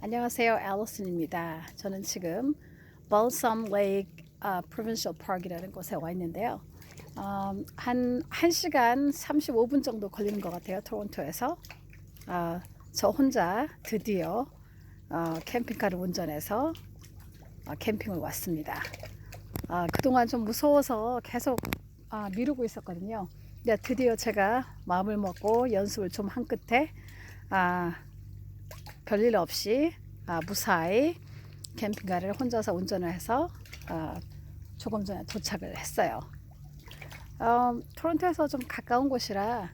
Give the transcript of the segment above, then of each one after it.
안녕하세요, 앨리슨입니다. 저는 지금 Balsam Lake 아, Provincial Park이라는 곳에 와 있는데요. 음, 한 1시간 35분 정도 걸리는 것 같아요, 토론토에서. 아, 저 혼자 드디어 어, 캠핑카를 운전해서 어, 캠핑을 왔습니다. 아, 그동안 좀 무서워서 계속 아, 미루고 있었거든요. 드디어 제가 마음을 먹고 연습을 좀 한 끝에 아, 별일 없이 아, 무사히 캠핑카를 혼자서 운전을 해서 아, 조금 전에 도착을 했어요. 어, 토론토에서 좀 가까운 곳이라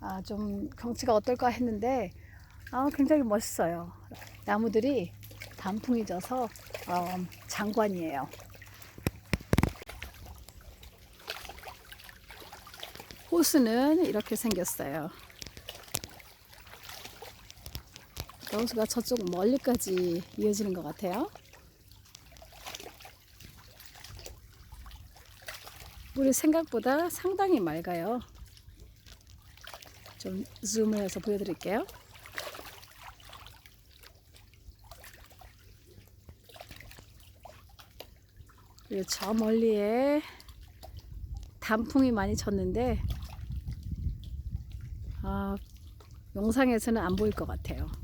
아, 좀 경치가 어떨까 했는데 아, 굉장히 멋있어요. 나무들이 단풍이 져서 어, 장관이에요. 호수는 이렇게 생겼어요. 호수가 저쪽 멀리까지 이어지는 것 같아요. 물이 생각보다 상당히 맑아요. 좀 줌을 해서 보여드릴게요. 그리고 저 멀리에 단풍이 많이 졌는데 아, 영상에서는 안 보일 것 같아요.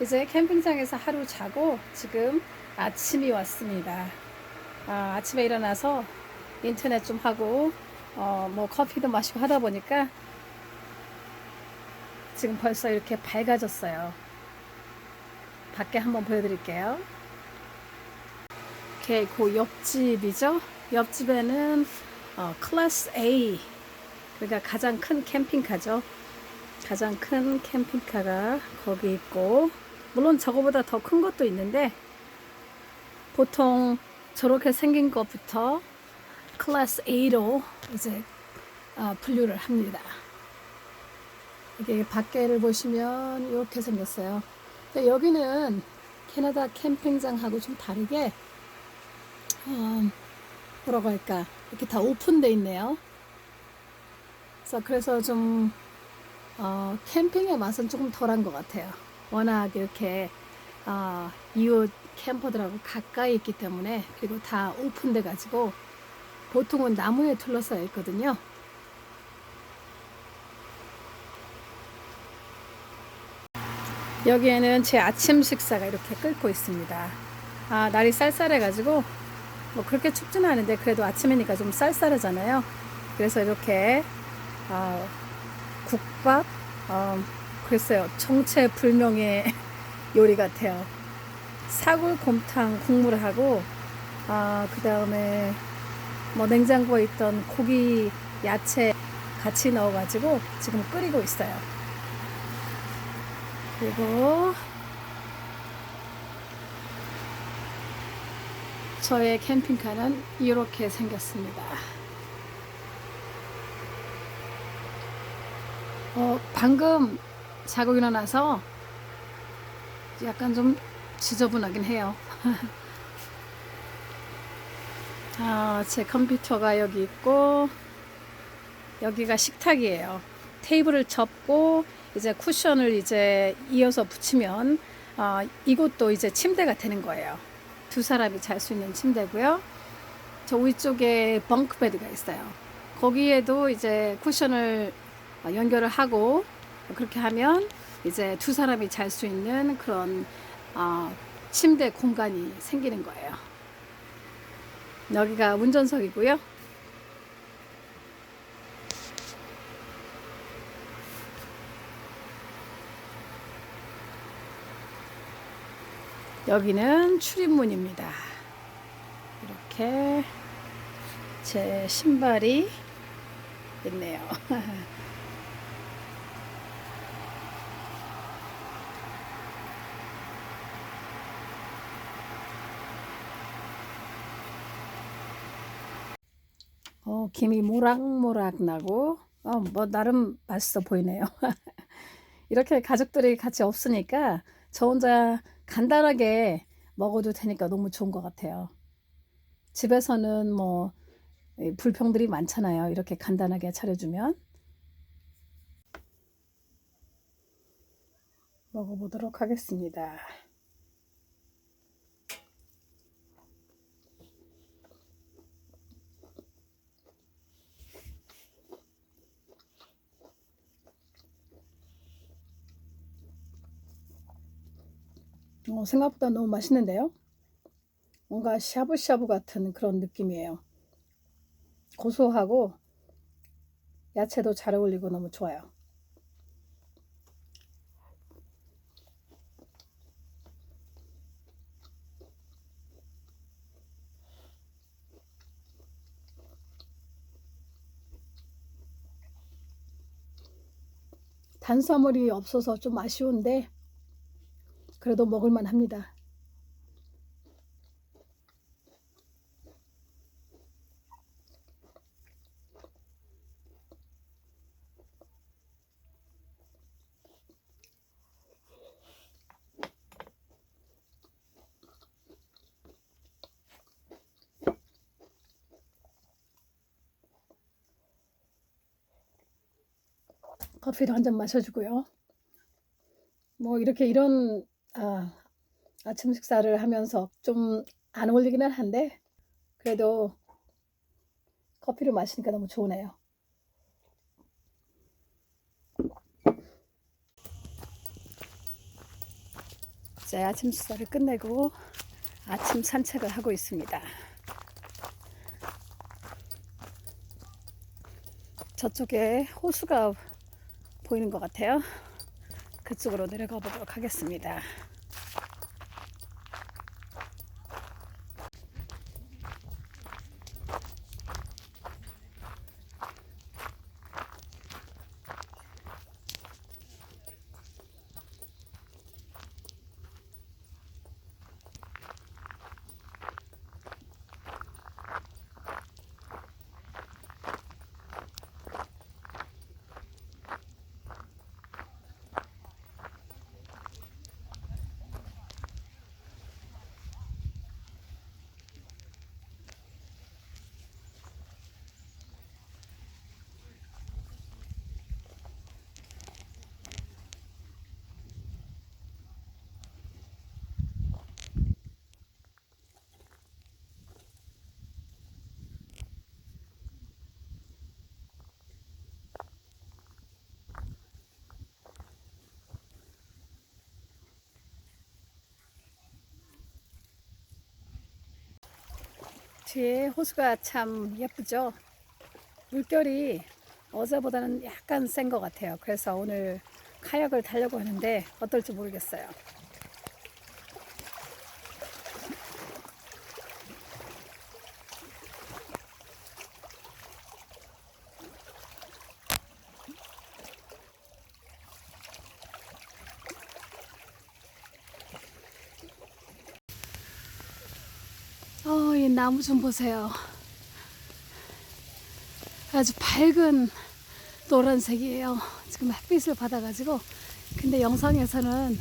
이제 캠핑장에서 하루 자고 지금 아침이 왔습니다. 아, 아침에 일어나서 인터넷 좀 하고 어, 뭐 커피도 마시고 하다 보니까 지금 벌써 이렇게 밝아졌어요. 밖에 한번 보여드릴게요. 이렇게 그 옆집이죠. 옆집에는 어, 클래스 A 그러니까 가장 큰 캠핑카죠. 가장 큰 캠핑카가 거기 있고 물론 저거보다 더 큰 것도 있는데 보통 저렇게 생긴 것부터 클래스 A로 이제 어, 분류를 합니다. 이게 밖에를 보시면 이렇게 생겼어요. 여기는 캐나다 캠핑장하고 좀 다르게 어, 뭐라고 할까 이렇게 다 오픈돼 있네요. 그래서 그래서 좀 어, 캠핑의 맛은 조금 덜한 것 같아요. 워낙 이렇게 어, 이웃 캠퍼들하고 가까이 있기 때문에 그리고 다 오픈돼 가지고 보통은 나무에 둘러싸여 있거든요. 여기에는 제 아침 식사가 이렇게 끓고 있습니다. 아, 날이 쌀쌀해가지고 뭐 그렇게 춥지는 않은데 그래도 아침이니까 좀 쌀쌀하잖아요. 그래서 이렇게 어, 국밥, 어, 글쎄요, 정체불명의 요리 같아요. 사골곰탕 국물하고, 아, 그 다음에 뭐 냉장고에 있던 고기, 야채 같이 넣어가지고 지금 끓이고 있어요. 그리고 저의 캠핑카는 이렇게 생겼습니다. 어, 방금 자고 일어나서 약간 좀 지저분하긴 해요. 아, 제 컴퓨터가 여기 있고, 여기가 식탁이에요. 테이블을 접고, 이제 쿠션을 이제 이어서 붙이면, 아, 이곳도 이제 침대가 되는 거예요. 두 사람이 잘 수 있는 침대고요. 저 위쪽에 벙크베드가 있어요. 거기에도 이제 쿠션을 어, 연결을 하고 그렇게 하면 이제 두 사람이 잘 수 있는 그런 어, 침대 공간이 생기는 거예요. 여기가 운전석이고요. 여기는 출입문입니다. 이렇게 제 신발이 있네요. 어, 김이 모락모락 나고, 어, 뭐, 나름 맛있어 보이네요. 이렇게 가족들이 같이 없으니까 저 혼자 간단하게 먹어도 되니까 너무 좋은 것 같아요. 집에서는 뭐, 이 불평들이 많잖아요. 이렇게 간단하게 차려주면. 먹어보도록 하겠습니다. 어, 생각보다 너무 맛있는데요? 뭔가 샤브샤브 같은 그런 느낌이에요. 고소하고 야채도 잘 어울리고 너무 좋아요. 탄수화물이 없어서 좀 아쉬운데 그래도 먹을만 합니다. 커피도 한 잔 마셔주고요. 뭐 이렇게 이런 아, 아침 식사를 하면서 좀 안 어울리기는 한데 그래도 커피를 마시니까 너무 좋으네요. 제 아침 식사를 끝내고 아침 산책을 하고 있습니다. 저쪽에 호수가 보이는 것 같아요. 그쪽으로 내려가 보도록 하겠습니다. 뒤에 호수가 참 예쁘죠? 물결이 어제보다는 약간 센 것 같아요. 그래서 오늘 카약을 타려고 하는데 어떨지 모르겠어요. 어, 이 나무 좀 보세요. 아주 밝은 노란색이에요. 지금 햇빛을 받아가지고. 근데 영상에서는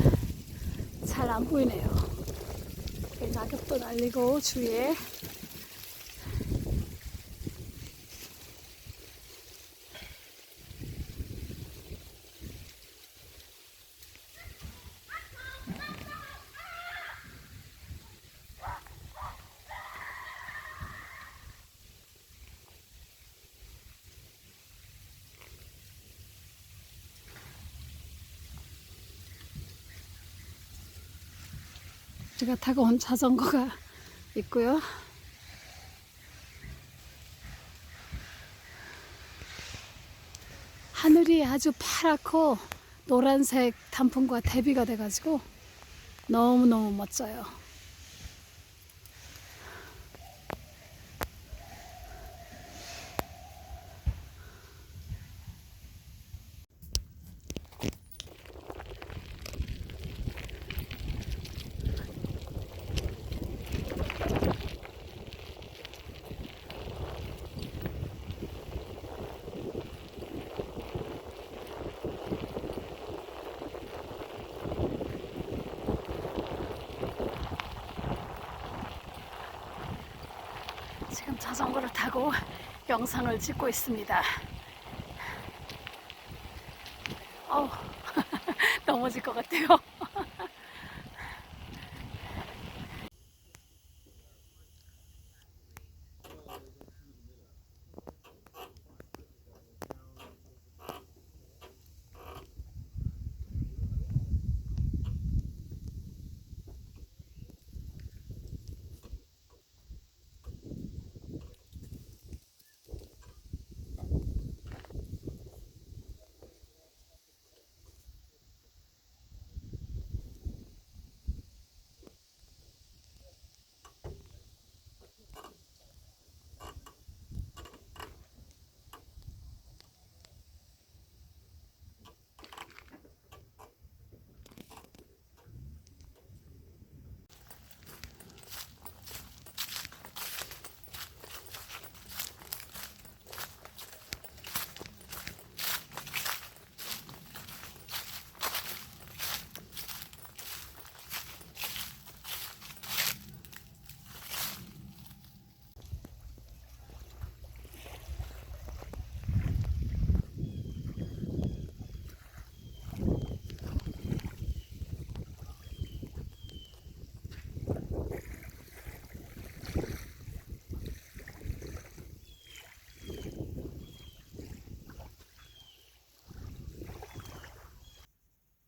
잘 안 보이네요. 낙엽도 날리고 주위에. 제가 타고 온 자전거가 있고요. 하늘이 아주 파랗고 노란색 단풍과 대비가 돼가지고 너무너무 멋져요. 지금 자전거를 타고 영상을 찍고 있습니다. 어 넘어질 것 같아요.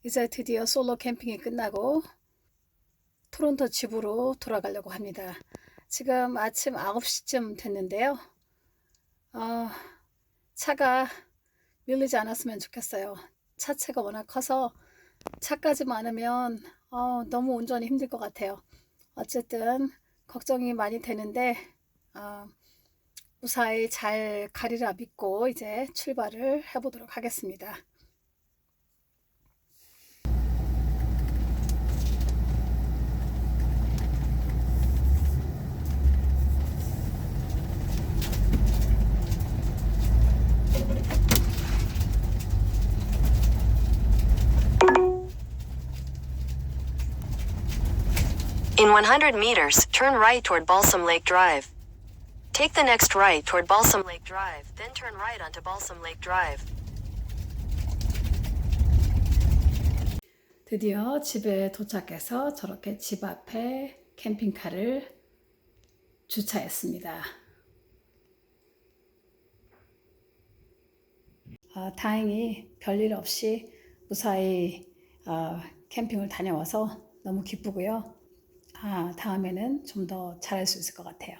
이제 드디어 솔로 캠핑이 끝나고 토론토 집으로 돌아가려고 합니다. 지금 아침 9시쯤 됐는데요. 어, 차가 밀리지 않았으면 좋겠어요. 차체가 워낙 커서 차까지 많으면 어, 너무 운전이 힘들 것 같아요. 어쨌든 걱정이 많이 되는데 어, 무사히 잘 가리라 믿고 이제 출발을 해보도록 하겠습니다. In 100 meters, turn right toward Balsam Lake Drive. Take the next right toward Balsam Lake Drive, then turn right onto Balsam Lake Drive. 드디어 집에 도착해서 저렇게 집 앞에 캠핑카를 주차했습니다. 아, 다행히 별일 없이 무사히 어, 캠핑을 다녀와서 너무 기쁘고요. 아, 다음에는 좀 더 잘할 수 있을 것 같아요.